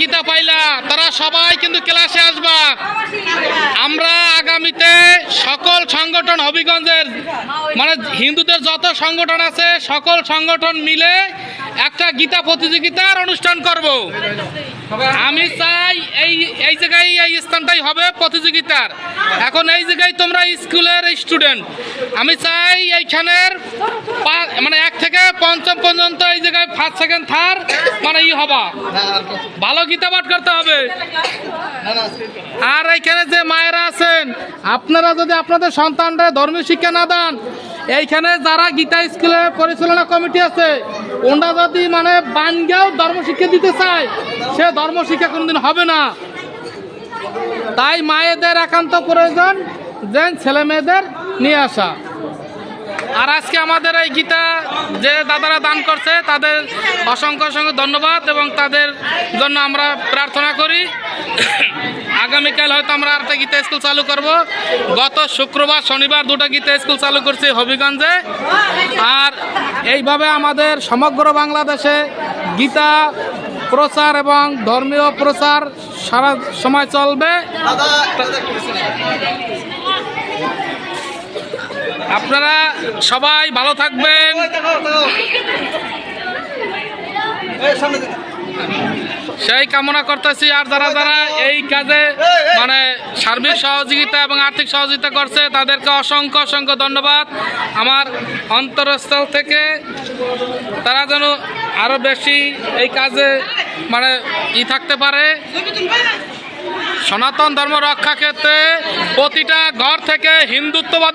গীতা পাইলা, তারা সবাই কিন্তু ক্লাসে আসবা। আমরা আগামীতে সকল সংগঠন হবিগঞ্জের মানে হিন্দুদের যত সংগঠন আছে, সকল সংগঠন মিলে একটা গীতা প্রতিযোগিতার অনুষ্ঠান করব। আমি চাই জায়গায় এই স্থানটাই হবে প্রতিযোগিতার। এখন এই জায়গায় তোমরা স্কুলের স্টুডেন্ট। আমি চাই এইখানের মানে এক থেকে পঞ্চম পর্যন্ত এই জায়গায় ফার্স্ট সেকেন্ড থার্ড মানে ই হবা। ভালো গীতা পাঠ করতে হবে। আর এইখানে যে মায়েরা আছেন, আপনারা যদি আপনাদের সন্তানরা ধর্মীয় শিক্ষা না দেন, এইখানে যারা গীতা স্কুলে পরিচালনা কমিটি আছে, ওনারা যদি মানে বানগেও ধর্ম শিক্ষা দিতে চায়, সে ধর্ম শিক্ষা কোনোদিন হবে না। তাই মায়েদের একান্ত প্রয়োজন যে ছেলে মেয়েদের নিয়ে আসা। আর আজকে আমাদের এই গীতা যে দাদারা দান করছে, তাদের অসংখ্য অসংখ্য ধন্যবাদ এবং তাদের জন্য আমরা প্রার্থনা করি। আগামীকাল হয়তো আমরা আরেকটা গীতা স্কুল চালু করব। গত শুক্রবার, শনিবার দুটো গীতা স্কুল চালু করছি হবিগঞ্জে। আর এইভাবে আমাদের সমগ্র বাংলাদেশে গীতা প্রচার এবং ধর্মীয় প্রচার সারা সময় চলবে। আপনারা সবাই ভালো থাকবেন। সেই কামনা করতেছি আর যারা যারা এই কাজে মানে সার্বিক সহযোগিতা এবং আর্থিক সহযোগিতা করছে তাদেরকে অসংখ্য অসংখ্য ধন্যবাদ। আমার অন্তরস্থল থেকে তারা যেন আরও বেশি এই কাজে মানে ই থাকতে পারে। সনাতন ধর্ম রক্ষা ক্ষেত্রে প্রতিটা ঘর থেকে হিন্দুত্ববাদী